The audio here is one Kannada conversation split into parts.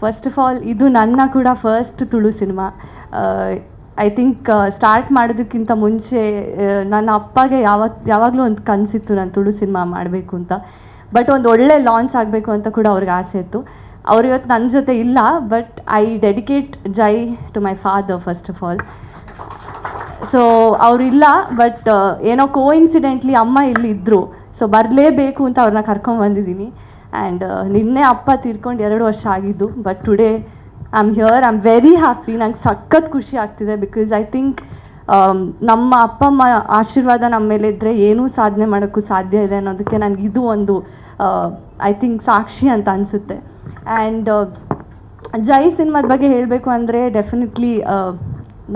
ಫಸ್ಟ್ ಆಫ್ ಆಲ್ ಇದು ನನ್ನ ಕೂಡ first Tulu cinema. I think start ಮಾಡೋದಕ್ಕಿಂತ ಮುಂಚೆ ನನ್ನ ಅಪ್ಪಗೆ ಯಾವಾಗ ಯಾವಾಗಲೂ ಒಂದು ಕನಸಿತ್ತು ನಾನು ತುಳು ಸಿನಿಮಾ ಮಾಡಬೇಕು ಅಂತ. ಬಟ್ ಒಂದು ಒಳ್ಳೆ ಲಾಂಚ್ ಆಗಬೇಕು ಅಂತ ಕೂಡ ಅವ್ರಿಗೆ ಆಸೆ ಇತ್ತು. ಅವ್ರು ಇವತ್ತು ನನ್ನ ಜೊತೆ ಇಲ್ಲ but I dedicate Jai to my father first of all so ಅವರಿಲ್ಲ but ಏನೋ ಕೋ ಇನ್ಸಿಡೆಂಟ್ಲಿ ಅಮ್ಮ ಇಲ್ಲಿ ಇದ್ದರು ಸೊ ಬರಲೇಬೇಕು ಅಂತ ಅವ್ರನ್ನ ಕರ್ಕೊಂಡು ಬಂದಿದ್ದೀನಿ. ಆ್ಯಂಡ್ ನಿನ್ನೆ ಅಪ್ಪ ತೀರ್ಕೊಂಡು ಎರಡು ವರ್ಷ ಆಗಿದ್ದು but today I am here I am very happy ನಂಗೆ ಸಖತ್ ಖುಷಿ ಆಗ್ತಿದೆ ಬಿಕಾಸ್ ಐ ಥಿಂಕ್ ನಮ್ಮ ಅಪ್ಪ ಅಮ್ಮ ಆಶೀರ್ವಾದ ನಮ್ಮ ಮೇಲೆ ಇದ್ದರೆ ಏನೂ ಸಾಧನೆ ಮಾಡೋಕ್ಕೂ ಸಾಧ್ಯ ಇದೆ ಅನ್ನೋದಕ್ಕೆ ನನಗೆ ಇದು ಒಂದು ಐ ಥಿಂಕ್ ಸಾಕ್ಷಿ ಅಂತ ಅನಿಸುತ್ತೆ. ಆ್ಯಂಡ್ ಜೈ ಸಿನಿಮಾದ ಬಗ್ಗೆ ಹೇಳಬೇಕು ಅಂದರೆ ಡೆಫಿನೆಟ್ಲಿ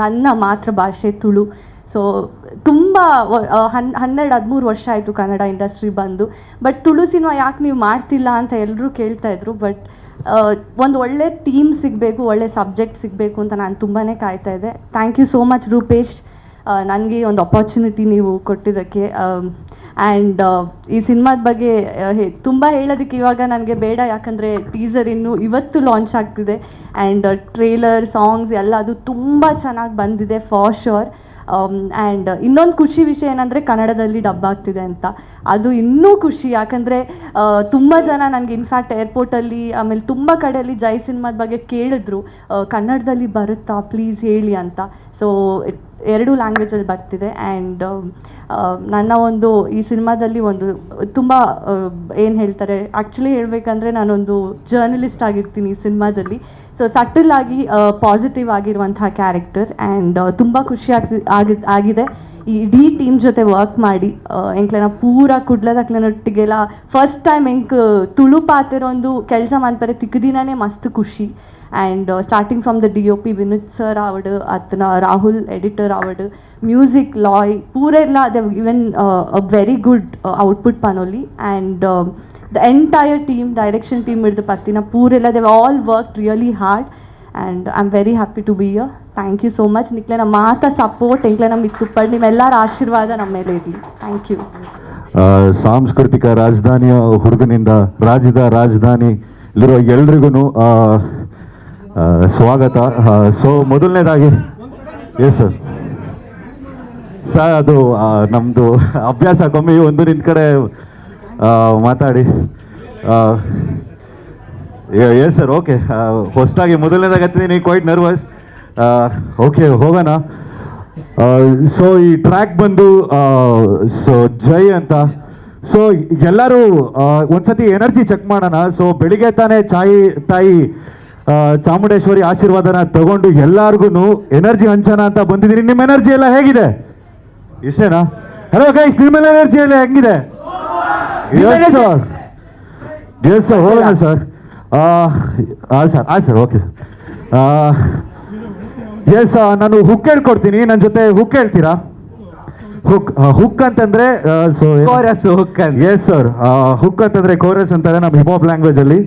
ನನ್ನ ಮಾತೃಭಾಷೆ ತುಳು. ಸೊ ತುಂಬ ಹನ್ ಹನ್ನೆರಡು, ಹದಿಮೂರು ವರ್ಷ ಆಯಿತು ಕನ್ನಡ ಇಂಡಸ್ಟ್ರಿ ಬಂದು. ಬಟ್ ತುಳು ಸಿನಿಮಾ ಯಾಕೆ ನೀವು ಮಾಡ್ತಿಲ್ಲ ಅಂತ ಎಲ್ಲರೂ ಕೇಳ್ತಾ ಇದ್ರು. ಬಟ್ ಒಂದು ಒಳ್ಳೆ ಟೀಮ್ ಸಿಗಬೇಕು, ಒಳ್ಳೆ ಸಬ್ಜೆಕ್ಟ್ ಸಿಗಬೇಕು ಅಂತ ನಾನು ತುಂಬಾ ಕಾಯ್ತಾ ಇದ್ದೆ. Thank you so much Rupesh. ನನಗೆ ಒಂದು ಅಪಾರ್ಚುನಿಟಿ ನೀವು ಕೊಟ್ಟಿದ್ದಕ್ಕೆ. ಆ್ಯಂಡ್ ಈ ಸಿನಿಮಾದ ಬಗ್ಗೆ ತುಂಬ ಹೇಳೋದಕ್ಕೆ ಇವಾಗ ನನಗೆ ಬೇಡ. ಯಾಕಂದರೆ ಟೀಸರ್ ಇನ್ನು ಇವತ್ತು ಲಾಂಚ್ ಆಗ್ತಿದೆ. ಆ್ಯಂಡ್ ಟ್ರೇಲರ್ ಸಾಂಗ್ಸ್ ಎಲ್ಲ ಅದು ತುಂಬ ಚೆನ್ನಾಗಿ ಬಂದಿದೆ ಫಾರ್ ಶೋರ್ ಆ್ಯಂಡ್ ಇನ್ನೊಂದು ಖುಷಿ ವಿಷಯ ಏನಂದರೆ ಕನ್ನಡದಲ್ಲಿ ಡಬ್ ಆಗ್ತಿದೆ ಅಂತ. ಅದು ಇನ್ನೂ ಖುಷಿ. ಯಾಕಂದರೆ ತುಂಬ ಜನ ನನಗೆ ಇನ್ಫ್ಯಾಕ್ಟ್ ಏರ್ಪೋರ್ಟಲ್ಲಿ ಆಮೇಲೆ ತುಂಬ ಕಡೆಯಲ್ಲಿ ಜೈ ಸಿನಿಮಾದ ಬಗ್ಗೆ ಕೇಳಿದ್ರು. ಕನ್ನಡದಲ್ಲಿ ಬರುತ್ತಾ? ಪ್ಲೀಸ್ ಹೇಳಿ ಅಂತ. ಸೊ ಎರಡೂ ಲ್ಯಾಂಗ್ವೇಜಲ್ಲಿ ಬರ್ತಿದೆ ಆ್ಯಂಡ್ ನನ್ನ ಒಂದು ಈ ಸಿನಿಮಾದಲ್ಲಿ ಒಂದು ತುಂಬ ಏನು ಹೇಳ್ತಾರೆ ಆ್ಯಕ್ಚುಲಿ ಹೇಳಬೇಕಂದ್ರೆ ನಾನೊಂದು ಜರ್ನಲಿಸ್ಟ್ ಆಗಿರ್ತೀನಿ ಈ ಸಿನಿಮಾದಲ್ಲಿ. ಸೊ ಸಟಲ್ ಆಗಿ ಪಾಸಿಟಿವ್ ಆಗಿರುವಂತಹ ಕ್ಯಾರೆಕ್ಟರ್ ಆ್ಯಂಡ್ ತುಂಬ ಖುಷಿ ಆಗ್ತಿ ಆಗಿ, ಆಗಿದೆ. ಈ ಇಡೀ ಟೀಮ್ ಜೊತೆ ವರ್ಕ್ ಮಾಡಿ ಎಂಕ್ಲೆನ ಪೂರ ಕುಡ್ಲದಕ್ಲನೊಟ್ಟಿಗೆಲ್ಲ ಫಸ್ಟ್ ಟೈಮ್ ಎಂಕ್ ತುಳು ಪಾತಿರೊಂದು ಕೆಲಸ ಮಾಡ್ತಾರೆ ತಿಕ್ಕದಿನೇ ಮಸ್ತ್ ಖುಷಿ. And starting from the D O P Vinod sir ಆವಡ್ ಅತ್ನ ರಾಹುಲ್ ಎಡಿಟರ್ ಆವಡ್ ಮ್ಯೂಸಿಕ್ ಲಾಯ್ ಪೂರ ಎಲ್ಲ ದೆ ಇವನ್ a very good output ಪನೋಲಿ and the entire team direction team ಹಿಡಿದು ಪತ್ತಿನ ಪೂರೆಲ್ಲ Dev all work really hard and I am very happy to be here thank you so much ನಿಕ್ಲೆ ನಮ್ಮ ಮಾತ ಸಪೋರ್ಟ್ ಎಂಕ್ಲೆ ನಮಗೆ ತುಪ್ಪಡ್ ನಿಮ್ಮೆಲ್ಲರ ಆಶೀರ್ವಾದ ನಮ್ಮ ಮೇಲೆ ಇರಲಿ ಥ್ಯಾಂಕ್ ಯು ಸಾಂಸ್ಕೃತಿಕ ರಾಜಧಾನಿಯ ಹುಡುಗನಿಂದ ರಾಜ್ಯದ ರಾಜಧಾನಿಲಿರುವ ಎಲ್ರಿಗೂ ಸ್ವಾಗತ. ಸೊ, ಮೊದಲನೇದಾಗಿ ಎಸ್ ಸರ್ ಸರ್ ಅದು ನಮ್ಮದು ಅಭ್ಯಾಸ, ಕಮ್ಮಿ ಒಂದು ನಿನ್ನ ಕಡೆ ಮಾತಾಡಿ. ಎಸ್ ಸರ್ ಓಕೆ ಹೊಸದಾಗಿ ಮೊದಲನೇದಾಗಿ ಹತ್ತಿದ್ದೀನಿ ಕ್ವೈಟ್ ನರ್ವಸ್ ಓಕೆ ಹೋಗೋಣ. ಸೊ ಈ ಟ್ರ್ಯಾಕ್ ಬಂದು ಸೊ ಜೈ ಅಂತ. ಸೊ ಎಲ್ಲರೂ ಒಂದ್ಸತಿ ಎನರ್ಜಿ ಚೆಕ್ ಮಾಡೋಣ. ಸೊ ಬೆಳಿಗ್ಗೆ ತಾನೇ ಚಾಯಿ, ತಾಯಿ ಚಾಮುಂಡೇಶ್ವರಿ ಆಶೀರ್ವಾದನ ತಗೊಂಡು ಎಲ್ಲಾರ್ಗು ಎನರ್ಜಿ ಹಂಚನ ಅಂತ ಬಂದಿದ್ದೀನಿ ನಿಮ್ಮ ಎನರ್ಜಿ ಎಲ್ಲ ಹೇಗಿದೆ? ಇಷ್ಟೇನಾ? ಹಲೋ ಗೈಸ್ ನಿಮ್ಮ ಎನರ್ಜಿ ಎಲ್ಲ ಹೆಂಗಿದೆ? ಎಸ್ ಸರ್ ಎಸ್ ಸರ್ ಹೋಗೋಣ ಸರ್ ಸರ್ ಹಾಂ ಸರ್ ಓಕೆ ಸರ್ ಎಸ್ ನಾನು ಹುಕ್ ಹೇಳ್ಕೊಡ್ತೀನಿ. ನನ್ನ ಜೊತೆ ಹುಕ್ ಹೇಳ್ತೀರಾ? ಹುಕ್ ಹುಕ್ ಅಂತಂದ್ರೆ so chorus hook yes sir hook ಅಂತಂದ್ರೆ ಕೋರಸ್ ಅಂತಾರೆ ನಮ್ಮ ಹಾಪ್ ಲ್ಯಾಂಗ್ವೇಜ್ ಅಲ್ಲಿ.